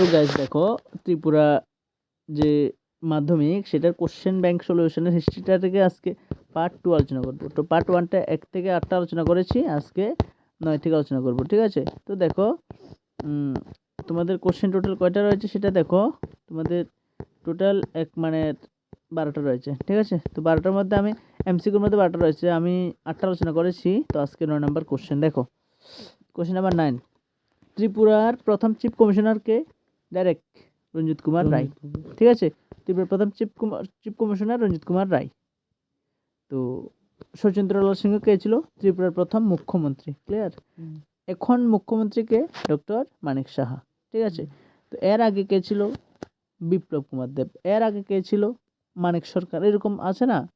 তো গাইজ দেখো, ত্রিপুরা যে মাধ্যমিক, সেটার কোশ্চেন ব্যাংক সলিউশনের হিস্ট্রিটা থেকে আজকে পার্ট টু আলোচনা করব। তো পার্ট ওয়ানটা এক থেকে আটটা আলোচনা করেছি, আজকে নয় থেকে আলোচনা করব, ঠিক আছে? তো দেখো তোমাদের কোশ্চেন টোটাল কয়টা রয়েছে সেটা দেখো। তোমাদের টোটাল এক মানে বারোটা রয়েছে, ঠিক আছে? তো বারোটার মধ্যে আমি এমসিকিউর মধ্যে বারোটা রয়েছে, আমি আটটা আলোচনা করেছি, তো আজকে নয় নাম্বার কোশ্চেন দেখো। কোশ্চেন নাম্বার নাইন ত্রিপুরার প্রথম চিফ কমিশনারকে ডাইরেক্ট রঞ্জিত কুমার রায়। ঠিক আছে? ত্রিপুরার প্রথম chief Kumar chief commissioner Ranjit Kumar Roy. তো শচীন্দ্রলাল সিংহ কে ছিল? ত্রিপুরার প্রথম মুখ্যমন্ত্রী। ক্লিয়ার এখন মুখ্যমন্ত্রী কে ডক্টর মানিক সাহা। ঠিক আছে? তো এর আগে কে ছিল? বিপ্লব কুমার দেব। এর আগে কে ছিল? মানিক সরকার। এরকম আছে না?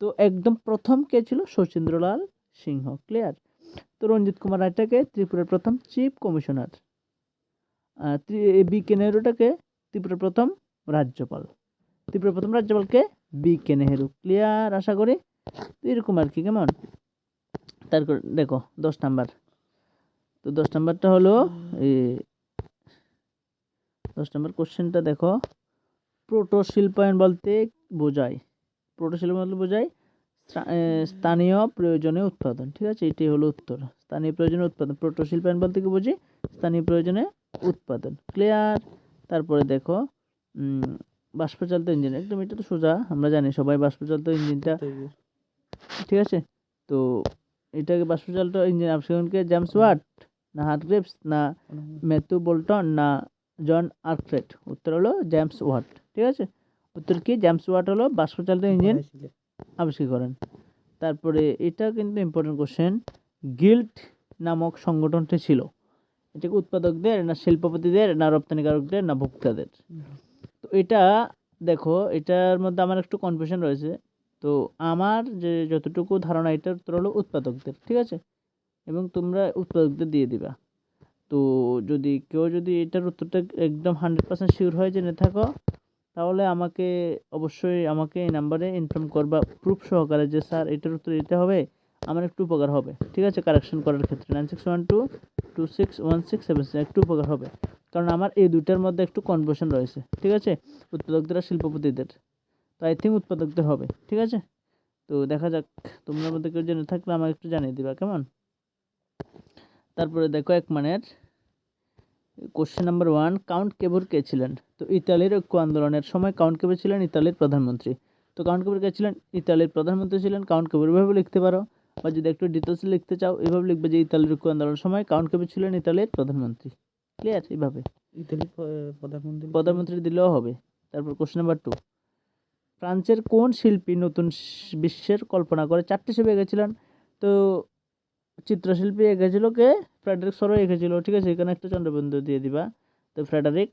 তো একদম প্রথম কে ছিল? শচীন্দ্রলাল সিংহ। ক্লিয়ার তো রঞ্জিত কুমার রায়টাকে ত্রিপুরার প্রথম চিফ কমিশনার। বি কে নেহরুটাকে ত্রিপুরার প্রথম রাজ্যপাল। ত্রিপুরার প্রথম রাজ্যপালকে বি কে নেহেরু ক্লিয়ার? আশা করি? এরকম আর কি, কেমন? তারপর দেখো, দশ নাম্বার। তো দশ নাম্বারটা হলো দশ নাম্বার কোশ্চেনটা দেখো। প্রোটো শিল্পায়ন বলতে বোঝায়। প্রোটো শিল্পায়ন বলতে বোঝায় স্থানীয় প্রয়োজনে উৎপাদন। ঠিক আছে? এটি হলো উত্তর। স্থানীয় প্রয়োজনে উৎপাদন। প্রোটো শিল্পায়ন বলতে কি বুঝি? স্থানীয় প্রয়োজনে উৎপাদন ক্লিয়ার তারপরে দেখো বাষ্পচালিত ইঞ্জিন একদম এটা তো সোজা আমরা জানি সবাই বাষ্পচালিত ইঞ্জিনটা ঠিক আছে? তো এটাকে বাষ্পচালিত ইঞ্জিন আবিষ্কারকে জেমস ওয়াট না হার্টগ্রেভস না ম্যাথু বোল্টন না জন আর্করেট উত্তর হলো জেমস ওয়াট ঠিক আছে? উত্তর কি? জেমস ওয়াট হলো বাষ্পচালিত ইঞ্জিন আবিষ্কার করেন তারপরে এটা কিন্তু ইম্পর্টেন্ট কোশ্চেন গিল্ড নামক সংগঠনটি ছিল। এটা কি উৎপাদকদের না শিল্পপতিদের না রপ্তানিকারকদের না ভোক্তাদের? তো এটা দেখো, এটার মধ্যে আমার একটু কনফিউশন রয়েছে। তো আমার যে যতটুকু ধারণা, এটার উত্তর হলো উৎপাদকদের, ঠিক আছে? এবং তোমরা উৎপাদকদের দিয়ে দিবা। তো যদি কেউ যদি এটার উত্তরটা একদম হান্ড্রেড পার্সেন্ট শিওর হয়ে জেনে থাকো, তাহলে আমাকে অবশ্যই আমাকে এই নাম্বারে ইনফর্ম করবা প্রুফ সহকারে যে স্যার এটার উত্তর দিতে হবে। আমার একটু উপকার হবে। ঠিক আছে? কারেকশন করার ক্ষেত্রে nine six one two two six one six seven six একটু উপকার হবে। কারণ আমার এই দুইটার মধ্যে একটু কনফিউশন রয়েছে। ঠিক আছে? উৎপাদকদের আর শিল্পপতিদের। তো আই থিঙ্ক উৎপাদকদের হবে। ঠিক আছে? তো দেখা যাক। তোমরা মধ্যে কেউ জেনে থাকলে আমাকে একটু জানিয়ে দিবা, কেমন? তারপরে দেখো এক মানের। Question number one count Cavour কে ছিলেন? তো ইতালির ঐক্য আন্দোলনের সময় কাউন্ট কেবুর ছিলেন ইতালির প্রধানমন্ত্রী। তো কাউন্ট কেবুর কে ছিলেন? ইতালির প্রধানমন্ত্রী ছিলেন। কাউন্ট কেবুর এভাবে লিখতে পারো। বা যদি একটু ডিটেলস লিখতে চাও এভাবে লিখবে যে ইতালির ঐক্য আন্দোলনের সময় কাউন্ট কেবুর ছিলেন ইতালির প্রধানমন্ত্রী। ক্লিয়ার এইভাবে ইতালি প্রধানমন্ত্রী প্রধানমন্ত্রী দিলেও হবে। তারপর কোশ্চেন নাম্বার টু ফ্রান্সের কোন শিল্পী নতুন বিশ্বের কল্পনা করে? চারটি ছবি এঁকেছিলেন। তো চিত্রশিল্পী এঁকেছিল কে? ফ্রেডারিক সরো এঁকেছিল ঠিক আছে? এখানে একটা চন্দ্রবিন্দু দিয়ে দিবা। তো ফ্রেডারিক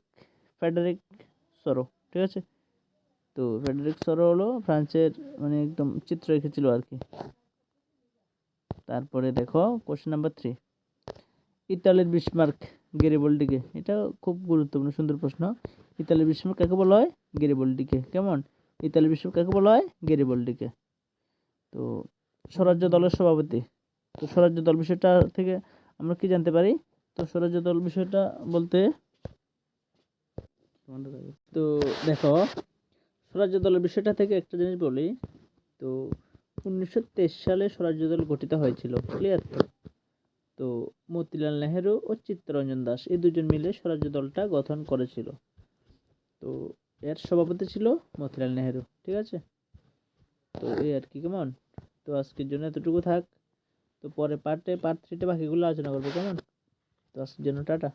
ফ্রেডারিক সরো ঠিক আছে? তো ফ্রেডারিক সরো হলো ফ্রান্সের মানে একদম চিত্র এঁকেছিল আর কি। তারপরে দেখো কোশ্চেন নাম্বার থ্রি ইতালির বিসমার্ক গেরিবল্ডিকে এটা খুব গুরুত্বপূর্ণ, সুন্দর প্রশ্ন। ইতালির বিস্মার্ক কাকে বলা হয়? গেরিবল্ডিকে। কেমন? ইতালির বিস্মার্ক কাকে বলা হয়? গেরিবল্ডিকে। তো স্বরাজ্য দলের সভাপতি। তো স্বরাজ্য দল বিষয়টা থেকে আমরা কি জানতে পারি? তো স্বরাজ্য দল বিষয়টা বলতে তো দেখো, স্বরাজ্য দলের বিষয়টা থেকে একটা জিনিস বলি। তো উনিশশো তেইশ সালে স্বরাজ্য দল গঠিত হয়েছিল ক্লিয়ার তো তো মতিলাল নেহেরু ও চিত্তরঞ্জন দাস এই দুজন মিলে স্বরাজ্য দলটা গঠন করেছিল। তো এর সভাপতি ছিল মতিলাল নেহেরু, ঠিক আছে? তো এই আর কি কেমন? তো আজকের জন্য এতটুকু থাক। তো পরে পার্টে পার্ট থ্রিতে বাকিগুলো আলোচনা করব, কেমন? তো আজকের জন্য টাটা।